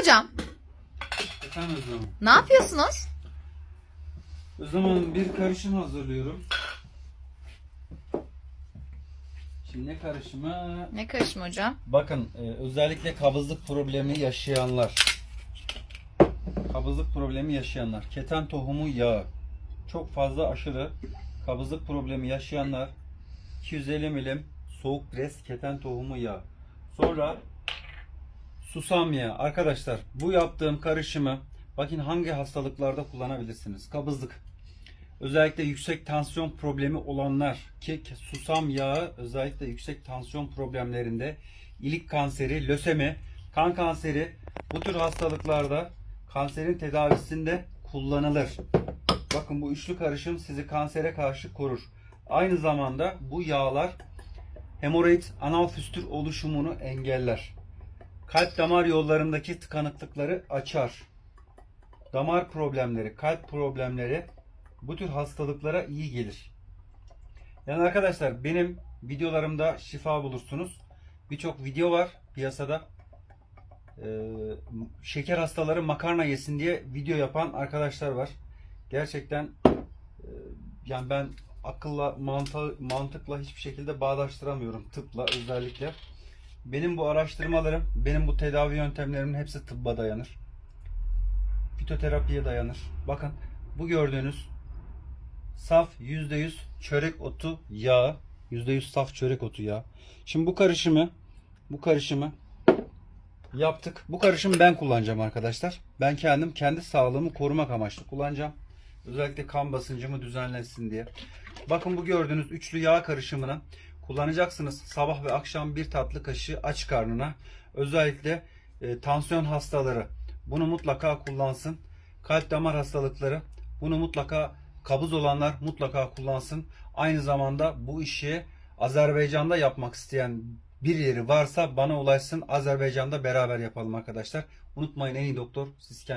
Hocam Efendim Özlem. ne yapıyorsunuz? Özlem Hanım bir karışım hazırlıyorum. Şimdi ne karışımı? Ne karışım hocam? Bakın e, özellikle kabızlık problemi yaşayanlar. Kabızlık problemi yaşayanlar. Keten tohumu yağı. Çok fazla aşırı kabızlık problemi yaşayanlar 250 milim soğuk pres keten tohumu yağı. Sonra susam yağı. Arkadaşlar bu yaptığım karışımı bakın hangi hastalıklarda kullanabilirsiniz. Kabızlık. Özellikle yüksek tansiyon problemi olanlar, kek, susam yağı özellikle yüksek tansiyon problemlerinde ilik kanseri, lösemi, kan kanseri bu tür hastalıklarda kanserin tedavisinde kullanılır. Bakın bu üçlü karışım sizi kansere karşı korur. Aynı zamanda bu yağlar hemoroid anal füstür oluşumunu engeller. Kalp damar yollarındaki tıkanıklıkları açar. Damar problemleri, kalp problemleri bu tür hastalıklara iyi gelir. Yani arkadaşlar benim videolarımda şifa bulursunuz. Birçok video var piyasada. Ee, şeker hastaları makarna yesin diye video yapan arkadaşlar var. Gerçekten e, yani ben akılla mantı, mantıkla hiçbir şekilde bağdaştıramıyorum tıpla özellikle. Benim bu araştırmalarım, benim bu tedavi yöntemlerimin hepsi tıbba dayanır. Fitoterapiye dayanır. Bakın bu gördüğünüz saf %100 çörek otu yağı. %100 saf çörek otu yağı. Şimdi bu karışımı bu karışımı yaptık. Bu karışımı ben kullanacağım arkadaşlar. Ben kendim kendi sağlığımı korumak amaçlı kullanacağım. Özellikle kan basıncımı düzenlensin diye. Bakın bu gördüğünüz üçlü yağ karışımını kullanacaksınız. Sabah ve akşam bir tatlı kaşığı aç karnına. Özellikle e, tansiyon hastaları bunu mutlaka kullansın. Kalp damar hastalıkları bunu mutlaka kabız olanlar mutlaka kullansın. Aynı zamanda bu işi Azerbaycan'da yapmak isteyen bir yeri varsa bana ulaşsın. Azerbaycan'da beraber yapalım arkadaşlar. Unutmayın en iyi doktor siz kendiniz.